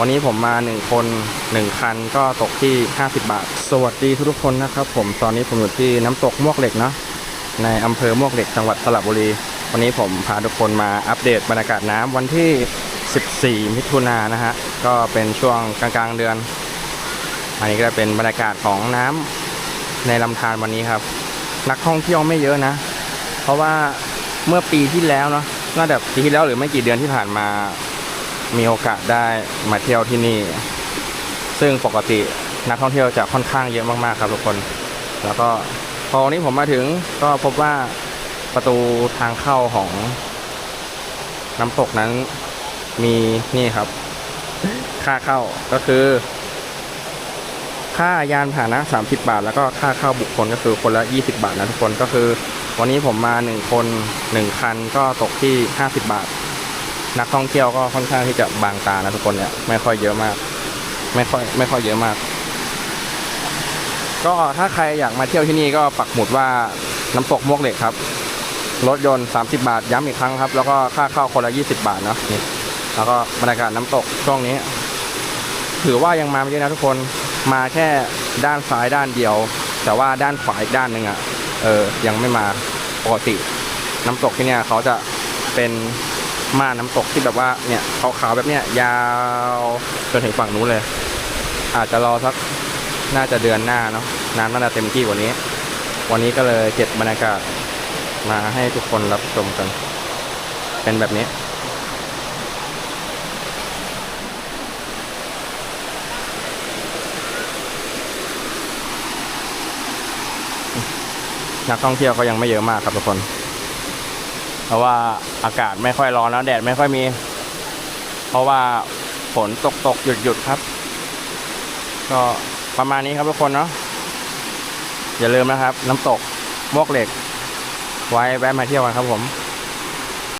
วันนี้ผมมาหนึ่งคนหนึ่งคันก็ตกที่ 50 บาท สวัสดีทุกคนนะครับผมตอนนี้ผมอยู่ที่น้ำตกมวกเหล็กเนาะในอำเภอมวกเหล็กจังหวัดสระบุรี วันนี้ผมพาทุกคนมาอัปเดตบรรยากาศน้ำวันที่ 14 มิถุนายนนะฮะก็เป็นช่วงกลางๆเดือน อันนี้ก็จะเป็นบรรยากาศของน้ำในลำธารวันนี้ครับ นักท่องเที่ยวไม่เยอะนะ เพราะว่าเมื่อปีที่แล้วเนาะน่าจะปีที่แล้วหรือไม่กี่เดือนที่ผ่านมา มีโอกาสได้มาเที่ยวที่นี่ ซึ่งปกตินักท่องเที่ยวจะค่อนข้างเยอะมากๆครับทุกคน แล้วก็พอวันนี้ผมมาถึงก็พบว่าประตูทางเข้าของน้ำตกนั้นมีนี่ครับ ค่าเข้าก็คือ ค่ายานพาหนะ 30 บาท แล้วก็ค่าเข้าบุคคลก็คือคนละ 20 บาทนะทุกคนก็คือ วันนี้ผมมา 1 คน 1 คันก็ตกที่ 50 บาท นักท่องเที่ยวก็ค่อนข้างที่จะบางตานะทุกคนเนี่ยไม่ค่อยเยอะมาก ไม่ค่อยไม่ค่อยเยอะมาก ก็ถ้าใครอยากมาเที่ยวที่นี่ก็ปักหมุดว่าน้ำตกมวกเหล็กครับรถยนต์ 30 บาทย้ำอีกครั้งครับ แล้วก็ค่าเข้าคนละ 20 บาทเนาะนี่แล้วก็บรรยากาศน้ำตกช่วงนี้ ถือว่ายังมาไม่เยอะนะทุกคนมาแค่ด้านซ้ายด้านเดียว แต่ว่าด้านขวาอีกด้านหนึ่งอะเออยังไม่มาปกติ น้ำตกที่เนี่ยเขาจะเป็น ม่านน้ำตกที่แบบว่าเนี่ยขาวๆแบบเนี้ยยาวจนถึงฝั่งนู้นเลย อาจจะรอสักน่าจะเดือนหน้าเนาะน้ำน่าจะเต็มที่กว่านี้ วันนี้ก็เลยเก็บบรรยากาศมาให้ทุกคนรับชมกัน เป็นแบบนี้นักท่องเที่ยวก็ยังไม่เยอะมากครับทุกคน ราะว่าอากาศไม่ค่อยร้อนแล้วแดดไม่ค่อยมี เพราะว่าฝนตกตกหยุดหยุดครับ ก็ประมาณนี้ครับทุกคนเนาะอย่าลืมนะครับ น้ำตกมวกเหล็ก ไว้แวะมาเที่ยวกันครับผม